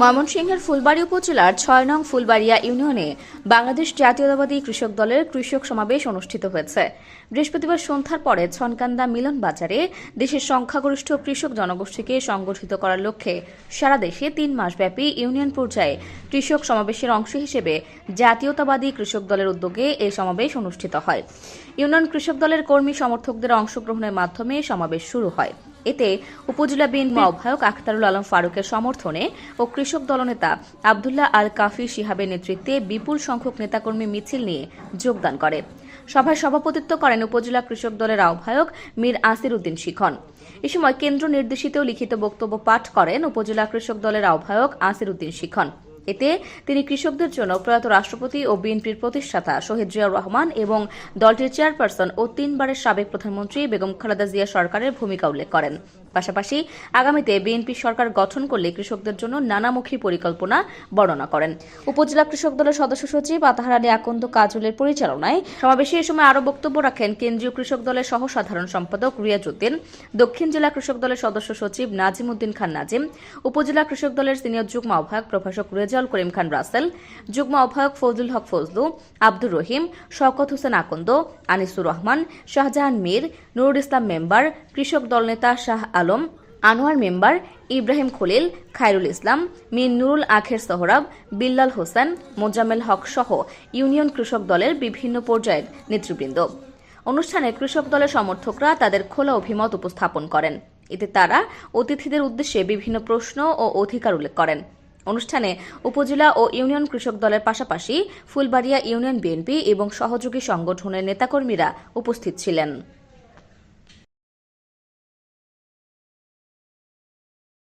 ময়মনসিংহের ফুলবাড়ি উপজেলার ছয় নং ফুলবাড়িয়া ইউনিয়নে বাংলাদেশ জাতীয়তাবাদী কৃষক দলের কৃষক সমাবেশ অনুষ্ঠিত হয়েছে। বৃহস্পতিবার সন্ধ্যার পরে ছনকান্দা মিলন বাজারে দেশের সংখ্যাগরিষ্ঠ কৃষক জনগোষ্ঠীকে সংগঠিত করার লক্ষ্যে সারা দেশে তিন মাসব্যাপী ইউনিয়ন পর্যায়ে কৃষক সমাবেশের অংশ হিসেবে জাতীয়তাবাদী কৃষক দলের উদ্যোগে এই সমাবেশ অনুষ্ঠিত হয়। ইউনিয়ন কৃষক দলের কর্মী সমর্থকদের অংশগ্রহণের মাধ্যমে সমাবেশ শুরু হয়। এতে উপজেলা বিএনপি আহ্বায়ক আখতারুল আলম ফারুকের সমর্থনে ও কৃষক দলনেতা আবদুল্লাহ আল কাফি শিহাবের নেতৃত্বে বিপুল সংখ্যক নেতাকর্মী মিছিল নিয়ে যোগদান করে। সভায় সভাপতিত্ব করেন উপজেলা কৃষক দলের আহ্বায়ক মীর আসির উদ্দিন শিখন। এ সময় কেন্দ্র নির্দেশিত লিখিত বক্তব্য পাঠ করেন উপজেলা কৃষক দলের আহ্বায়ক আসির উদ্দিন শিখন। এতে তিনি কৃষকদের জন্য প্রয়াত রাষ্ট্রপতি ও বিএনপির প্রতিষ্ঠাতা শহীদ জিয়াউর রহমান এবং দলটির চেয়ারপারসন ও তিনবারের সাবেক প্রধানমন্ত্রী বেগম খালেদা জিয়া সরকারের ভূমিকা উল্লেখ করেন। পাশাপাশি আগামীতে বিএনপি সরকার গঠন করলে কৃষকদের জন্য নানামুখী পরিকল্পনা বর্ণনা করেন। উপজেলা কৃষক দলের সদস্য সচিব আতাহারানী আকন্দ কাজলের পরিচালনায় সমাবেশে এ সময় আরও বক্তব্য রাখেন কেন্দ্রীয় কৃষক দলের সহ সাধারণ সম্পাদক রিয়াজউদ্দিন, দক্ষিণ জেলা কৃষক দলের সদস্য সচিব নাজিম উদ্দিন খান নাজিম, উপজেলা কৃষক দলের সিনিয়র যুগ্ম আহ্বায়ক প্রভাষক রেজাউল করিম খান রাসেল, যুগ্ম আহ্বায়ক ফজলুল হক ফজলু, আব্দুর রহিম, শওকত হোসেন আকন্দ, আনিসুর রহমান, শাহজাহান মীর, নুরুল ইসলাম মেম্বার, কৃষক দলনেতা শাহ আলম, আনোয়ার মেম্বার ইব্রাহিম খলিল, খায়রুল ইসলাম, মীর নুরুল আখের সোহরাব, বিল্লাল হোসেন, মোজাম্মেল হক সহ ইউনিয়ন কৃষক দলের বিভিন্ন পর্যায়ের নেতৃবৃন্দ। অনুষ্ঠানে কৃষক দলের সমর্থকরা তাদের খোলা অভিমত উপস্থাপন করেন। এতে তারা অতিথিদের উদ্দেশ্যে বিভিন্ন প্রশ্ন ও অধিকার উল্লেখ করেন। অনুষ্ঠানে উপজেলা ও ইউনিয়ন কৃষক দলের পাশাপাশি ফুলবাড়িয়া ইউনিয়ন বিএনপি এবং সহযোগী সংগঠনের নেতাকর্মীরা উপস্থিত ছিলেন।